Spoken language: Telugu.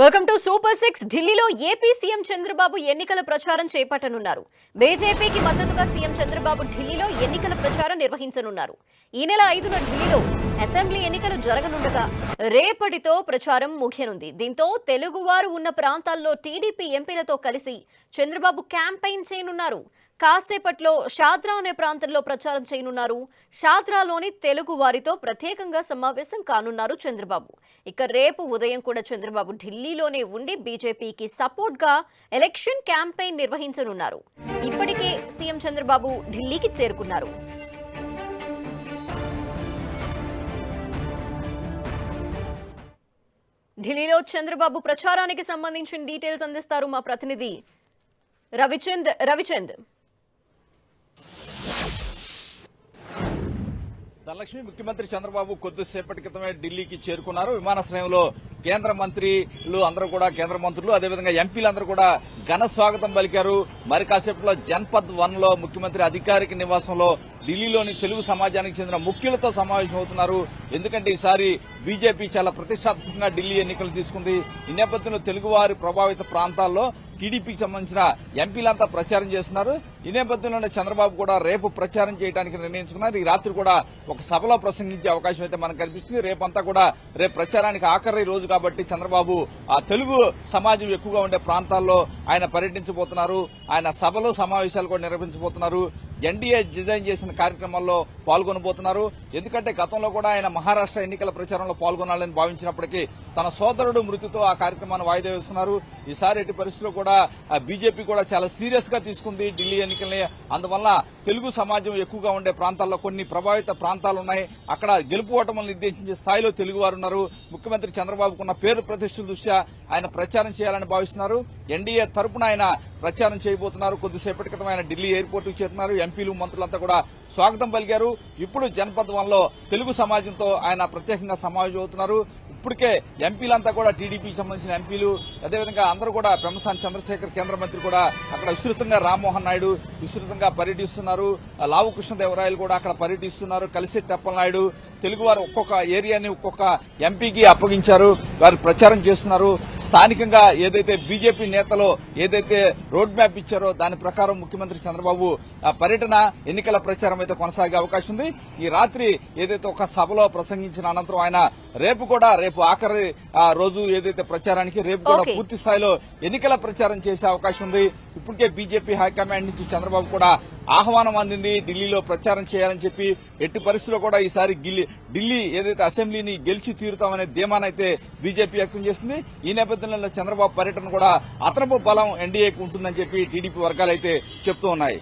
Welcome to super six. ఢిల్లీలో ఏపీ సీఎం చంద్రబాబు ఎన్నికల ప్రచారం చేపట్టనున్నారు. బీజేపీకి మద్దతుగా సీఎం చంద్రబాబు ఢిల్లీలో ఎన్నికల ప్రచారం నిర్వహించనున్నారు. ఈ నెల ఐదున ఢిల్లీలో అసెంబ్లీ ఎన్నికలు జరగనుండగా రేపటితో ప్రచారం ముగియనుంది. దీంతో తెలుగువారు ఉన్న ప్రాంతాల్లో టీడీపీ ఎంపీలతో కలిసి చంద్రబాబు క్యాంపెయిన్ చేయనున్నారు. కాసేపట్లో షాద్రా అనే ప్రాంతంలో ప్రచారం చేయనున్నారు. షాద్రాలోని తెలుగు వారితో ప్రత్యేకంగా సమావేశం కానున్నారు చంద్రబాబు. ఇక రేపు ఉదయం కూడా చంద్రబాబు ఢిల్లీలోనే ఉండి బీజేపీకి సపోర్ట్గా ఎలక్షన్ క్యాంపెయిన్ నిర్వహించనున్నారు. ఇప్పటికే సీఎం చంద్రబాబు ఢిల్లీకి చేరుకున్నారు. ఢిల్లీలో చంద్రబాబు ప్రచారానికి సంబంధించిన డీటెయిల్స్ అందిస్తారు మా ప్రతినిధి రవిచంద్ రవిచంద్. ధనలక్ష్మి ముఖ్యమంత్రి చంద్రబాబు కొద్దిసేపటి క్రితమే ఢిల్లీకి చేరుకున్నారు. విమానాశ్రయంలో కేంద్ర మంత్రులు అందరూ కూడా కేంద్ర మంత్రులు అదేవిధంగా ఎంపీలందరూ కూడా ఘన స్వాగతం పలికారు. మరి కాసేపట్లో జన్పద్ వన్లో ముఖ్యమంత్రి అధికారిక నివాసంలో ఢిల్లీలోని తెలుగు సమాజానికి చెందిన ముఖ్యులతో సమావేశం అవుతున్నారు. ఎందుకంటే ఈసారి బీజేపీ చాలా ప్రతిష్టాత్మకంగా ఢిల్లీ ఎన్నికలు తీసుకుంది. ఈ నేపథ్యంలో తెలుగువారి ప్రభావిత ప్రాంతాల్లో టీడీపీకి సంబంధించిన ఎంపీలంతా ప్రచారం చేస్తున్నారు. ఈ నేపథ్యంలోనే చంద్రబాబు కూడా రేపు ప్రచారం చేయడానికి నిర్ణయించుకున్నారు. ఈ రాత్రి కూడా ఒక సభలో ప్రసంగించే అవకాశం అయితే మనకు కనిపిస్తుంది. రేపంతా కూడా రేపు ప్రచారానికి ఆఖరి రోజు కాబట్టి చంద్రబాబు ఆ తెలుగు సమాజం ఎక్కువగా ఉండే ప్రాంతాల్లో ఆయన పర్యటించబోతున్నారు. ఆయన సభలు సమావేశాలు కూడా నిర్వహించబోతున్నారు. ఎన్డీఏ డిజైన్ చేసిన కార్యక్రమాల్లో పాల్గొనబోతున్నారు. ఎందుకంటే గతంలో కూడా ఆయన మహారాష్ట్ర ఎన్నికల ప్రచారంలో పాల్గొనాలని భావించినప్పటికీ తన సోదరుడు మృతితో ఆ కార్యక్రమాన్ని వాయిదా వేస్తున్నారు. ఈసారి ఎట్టి పరిస్థితుల్లో కూడా బీజేపీ కూడా చాలా సీరియస్గా తీసుకుంది ఢిల్లీ ఎన్నికల్ని. అందువల్ల తెలుగు సమాజం ఎక్కువగా ఉండే ప్రాంతాల్లో కొన్ని ప్రభావిత ప్రాంతాలు ఉన్నాయి. అక్కడ గెలుపు ఓటములు నిర్దేశించే స్థాయిలో తెలుగువారు ఉన్నారు. ముఖ్యమంత్రి చంద్రబాబుకున్న పేరు ప్రతిష్టల దృష్ట్యా ఆయన ప్రచారం చేయాలని భావిస్తున్నారు. ఎన్డీఏ తరపున ఆయన ప్రచారం చేయబోతున్నారు. కొద్దిసేపటి క్రితం ఆయన ఢిల్లీ ఎయిర్పోర్ట్కు చేరుతున్నారు. ఎంపీలు మంత్రులంతా కూడా స్వాగతం పలికారు. ఇప్పుడు జనపద్ వన్లో తెలుగు సమాజంతో ఆయన ప్రత్యేకంగా సమావేశం అవుతున్నారు. ఇప్పటికే ఎంపీలంతా కూడా టీడీపీకి సంబంధించిన ఎంపీలు అదేవిధంగా అందరూ కూడా బ్రహ్మసాని చంద్రశేఖర్ కేంద్ర మంత్రి కూడా అక్కడ విస్తృతంగా రామ్మోహన్ నాయుడు విస్తృతంగా పర్యటిస్తున్నారు. లావు కృష్ణదేవరాయలు కూడా అక్కడ పర్యటిస్తున్నారు. కలిసి నాయుడు తెలుగు వారు ఒక్కొక్క ఏరియాని ఒక్కొక్క ఎంపీకి అప్పగించారు వారు ప్రచారం చేస్తున్నారు. స్థానికంగా ఏదైతే బీజేపీ నేతలు ఏదైతే రోడ్ మ్యాప్ ఇచ్చారో దాని ప్రకారం ముఖ్యమంత్రి చంద్రబాబు ఆ పర్యటన ఎన్నికల ప్రచారం అయితే కొనసాగే అవకాశం ఉంది. ఈ రాత్రి ఏదైతే ఒక సభలో ప్రసంగించిన అనంతరం ఆయన రేపు కూడా రేపు ఆఖరి ఆ, రోజు ఏదైతే ప్రచారానికి రేపు కూడా. పూర్తి స్థాయిలో ఎన్నికల ప్రచారం చేసే అవకాశం ఉంది. ఇప్పటికే బీజేపీ హైకమాండ్ నుంచి చంద్రబాబు కూడా ఆహ్వానం అందింది. ఢిల్లీలో ప్రచారం చేయాలని చెప్పి ఎట్టి పరిస్థితుల్లో కూడా ఈసారి గిల్లి- ఢిల్లీ ఏదైతే అసెంబ్లీని గెలిచి తీరుతామనే ధీమానైతే బీజేపీ వ్యక్తం చేస్తుంది. ఈ నేపథ్యంలో చంద్రబాబు పర్యటన కూడా అతనపు బలం ఎన్డీఏకి ఉంటుందని చెప్పి టీడీపీ వర్గాలైతే చెప్తూ ఉన్నాయి.